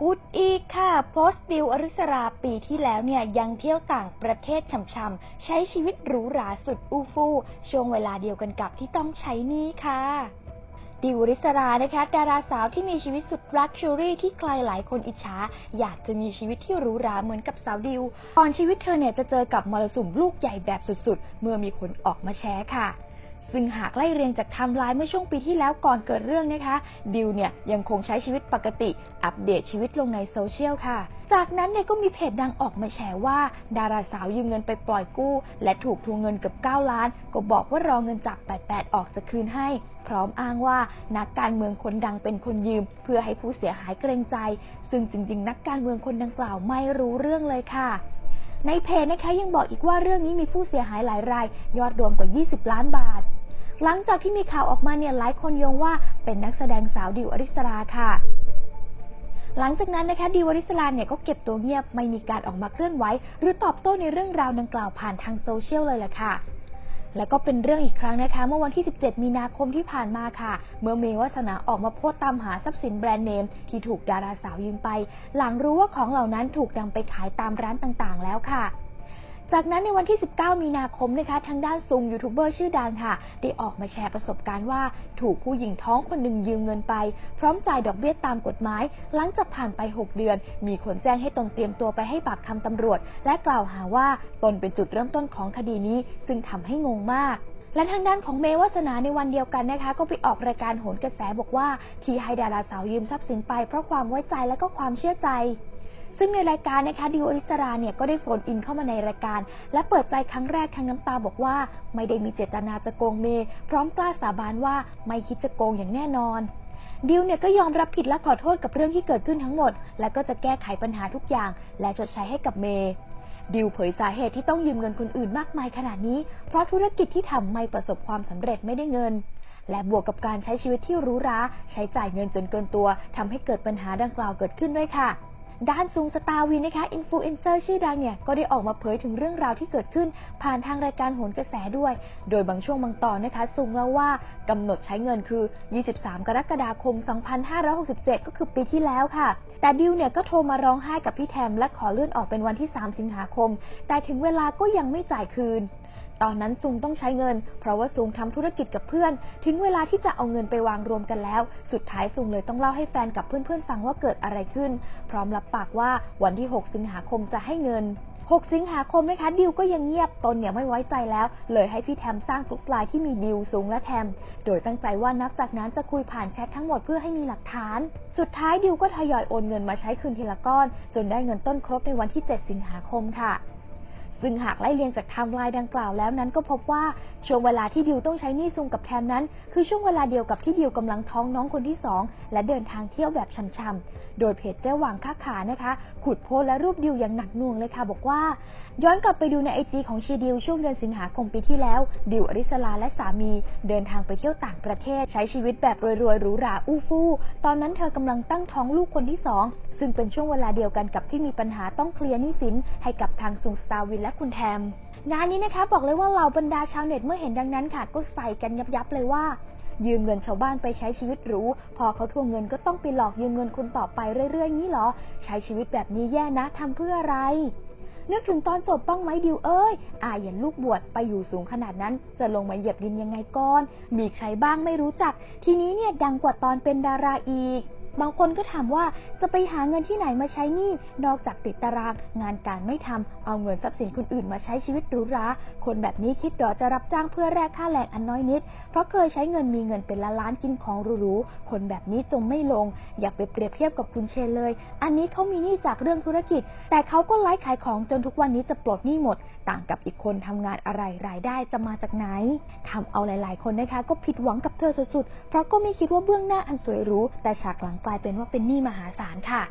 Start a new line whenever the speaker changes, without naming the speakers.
ขุดอีกค่ะ โพสต์ดิวอริสราปีที่แล้วเนี่ย ยังเที่ยวต่างประเทศช่ำๆ ใช้ชีวิตหรูหราสุดอู้ฟู่ช่วงเวลาเดียวกันกับที่ต้องใช้นี้ค่ะดิวอริสรานะคะดาราสาวที่มีชีวิตสุดลักชัวรี่ที่ใครหลายคนอิจฉาอยากจะมีชีวิตที่หรูหราเหมือนกับสาวดิวก่อนชีวิตเธอเนี่ยจะเจอกับมรสุมลูกใหญ่แบบสุดๆ เมื่อมีคนออกมาแชร์ค่ะ ซึ่งหากไล่เรียงจากไทม์ไลน์เมื่อช่วงปีที่แล้วก่อนเกิดเรื่องนะคะดิวเนี่ยยังคงใช้ชีวิตปกติ อัปเดตชีวิตลงในโซเชียลค่ะ จากนั้นเนี่ยก็มีเพจดังออกมาแฉว่า ดาราสาวยืมเงินไปปล่อยกู้ และถูกทวงเงินเกือบ9ล้าน ก็บอกว่ารอเงินจาก 88 ออกจะคืนให้ พร้อมอ้างว่านักการเมืองคนดังเป็นคนยืม เพื่อให้ผู้เสียหายเกรงใจ ซึ่งจริง ๆ นักการเมืองคนดังกล่าวไม่รู้เรื่องเลยค่ะ ในเพจนะคะยังบอกอีกว่าเรื่องนี้มีผู้เสียหายหลายราย ยอดรวมกว่า 20 ล้านบาท หลังจากที่มีข่าวออกมาเนี่ยหลายคนโยงว่าเป็นนักแสดงสาวดิวอริสราค่ะหลังจากนั้นนะคะดิวอริสราเนี่ยก็เก็บตัวเงียบไม่มีการออกมาเคลื่อนไหว หรือตอบโต้ในเรื่องราวดังกล่าวผ่านทางโซเชียลเลยล่ะค่ะ แล้วก็เป็นเรื่องอีกครั้งนะคะ เมื่อวันที่ 17 มีนาคมที่ผ่านมาค่ะ เมื่อเมวัสนาออกมาโพสต์ตามหาทรัพย์สินแบรนด์เนมที่ถูกดาราสาวยืมไป หลังรู้ว่าของเหล่านั้นถูกนำไปขายตามร้านต่างๆ แล้วค่ะ จากนั้นในวันที่ 19 มีนาคมนะคะ ทางด้านซุงยูทูบเบอร์ชื่อดังค่ะ ได้ออกมาแชร์ประสบการณ์ว่า ถูกผู้หญิงท้องคนหนึ่งยืมเงินไป พร้อมจ่ายดอกเบี้ยตามกฎหมาย หลังจากผ่านไป 6 เดือน มีคนแจ้งให้ตนเตรียมตัวไปให้ปากคำตำรวจ และกล่าวหาว่าตนเป็นจุดเริ่มต้นของคดีนี้ ซึ่งทำให้งงมากและทางด้านของเมวัสนาในวันเดียวกันนะคะ ก็ไปออกรายการโหนกระแสบอกว่า ที่ให้ดาราสาวยืมทรัพย์สินไปเพราะความไว้ใจและก็ความเชื่อใจ ซึ่งในรายการนะคะดิวอริสราเนี่ยก็ได้โฟนอินเข้ามาในรายการ และเปิดใจครั้งแรกทั้งน้ำตาบอกว่า ไม่ได้มีเจตนาจะโกงเมย์พร้อมกล้าสาบานว่าไม่คิดจะโกงอย่างแน่นอนดิวเนี่ยก็ยอมรับผิดและขอโทษกับเรื่องที่เกิดขึ้นทั้งหมด และก็จะแก้ไขปัญหาทุกอย่าง และชดใช้ให้กับเมย์ดิวเผยสาเหตุที่ต้องยืมเงินคนอื่นมากมายขนาดนี้ เพราะธุรกิจที่ทำไม่ประสบความสำเร็จไม่ได้เงิน และบวกกับการใช้ชีวิตที่หรูหราใช้จ่ายเงินจนเกินตัวทำให้เกิดปัญหาดังกล่าวเกิดขึ้นด้วยค่ะ ด้านซุงสตาร์วินนะคะอินฟลูเอนเซอร์ชื่อดังเนี่ยก็ได้ออกมาเผยถึงเรื่องราวที่เกิดขึ้น ผ่านทางรายการโหนกระแสด้วย โดยบางช่วงบางตอนนะคะซุงเล่าว่ากำหนดใช้เงินคือ 23 กรกฎาคม 2567 ก็คือปีที่แล้วค่ะ แต่ดิวเนี่ยก็โทรมาร้องไห้กับพี่แทมและขอเลื่อนออกเป็นวันที่ 3 สิงหาคม แต่ถึงเวลาก็ยังไม่จ่ายคืน ตอนนั้นซุงต้องใช้เงิน เพราะว่าซุงทำธุรกิจกับเพื่อน ถึงเวลาที่จะเอาเงินไปวางรวมกันแล้ว สุดท้ายซุงเลยต้องเล่าให้แฟนกับเพื่อนๆฟังว่าเกิดอะไรขึ้น พร้อมรับปากว่าวันที่ 6 สิงหาคมจะให้เงิน 6 สิงหาคมนะคะดิวก็ยังเงียบตนเนี่ยไม่ไว้ใจแล้ว เลยให้พี่แทมสร้างกลุ่มไลน์ที่มีดิวซุงและแทม โดยตั้งใจว่านับจากนั้นจะคุยผ่านแชททั้งหมดเพื่อให้มีหลักฐาน สุดท้ายดิวก็ทยอยโอนเงินมาใช้คืนทีละก้อน จนได้เงินต้นครบในวันที่ 7 สิงหาคมค่ะ ซึ่งหากไล่เรียงจากไทม์ไลน์ดังกล่าวแล้วนั้นก็พบว่าช่วงเวลาที่ดิวต้องใช้หนี้ซุงกับแทมนั้น คือช่วงเวลาเดียวกับที่ดิวกำลังท้องน้องคนที่สองและเดินทางเที่ยวแบบช่ำๆโดยเพจเจ้าหวางค้าขานะคะ ขุดโพสและรูปดิวอย่างหนักหน่วงเลยค่ะ บอกว่า ย้อนกลับไปดูในไอจีของชีดิวช่วงเดือนสิงหาคมปีที่แล้ว ดิวอริสลาและสามี เดินทางไปเที่ยวต่างประเทศ ใช้ชีวิตแบบรวยๆหรูหราอู้ฟู่ตอนนั้นเธอกำลังตั้งท้องลูกคนที่สอง ซึ่งเป็นช่วงเวลาเดียวกันกับที่มีปัญหาต้องเคลียร์หนี้สินให้กับทางซุงสตาร์วินและคุณแทมงานนี้นะคะบอกเลยว่าเหล่าบรรดาชาวเน็ตเมื่อเห็นดังนั้นค่ะ ก็ใส่กันยับยับเลยว่า ยืมเงินชาวบ้านไปใช้ชีวิตหรูพอเขาทวงเงินก็ต้องไปหลอกยืมเงินคุณต่อไปเรื่อยๆงี้เหรอ ใช้ชีวิตแบบนี้แย่นะทำเพื่ออะไรนึกถึงตอนจบบ้างไหมดิวเอ้ยอาเห็นลูกบวชไปอยู่สูงขนาดนั้น จะลงมาเหยียบดินยังไงก่อน มีใครบ้างไม่รู้จัก ทีนี้เนี่ยดังกว่าตอนเป็นดาราอีก บางคนก็ถามว่าจะไปหาเงินที่ไหนมาใช้หนี้นอกจากติดตาราง งานการไม่ทำเอาเงินทรัพย์สินคนอื่นมาใช้ชีวิตหรูหรา คนแบบนี้คิดหรอจะรับจ้างเพื่อแลกค่าแรงอันน้อยนิด เพราะเคยใช้เงินมีเงินเป็นล้านล้านกินของหรูๆ คนแบบนี้จงไม่ลง อย่าไปเปรียบเทียบกับคุณเชนเลย อันนี้เขามีหนี้จากเรื่องธุรกิจ แต่เขาก็ไลฟ์ขายของจนทุกวันนี้จะปลดหนี้หมด ต่างกับอีกคนทำงานอะไรรายได้จะมาจากไหนทำเอาหลาย ๆ คนนะคะ ก็ผิดหวังกับเธอสุดๆ เพราะก็ไม่คิดว่าเบื้องหน้าอันสวยหรูแต่ฉากหลังกลายเป็นว่าเป็นหนี้มหาศาลค่ะ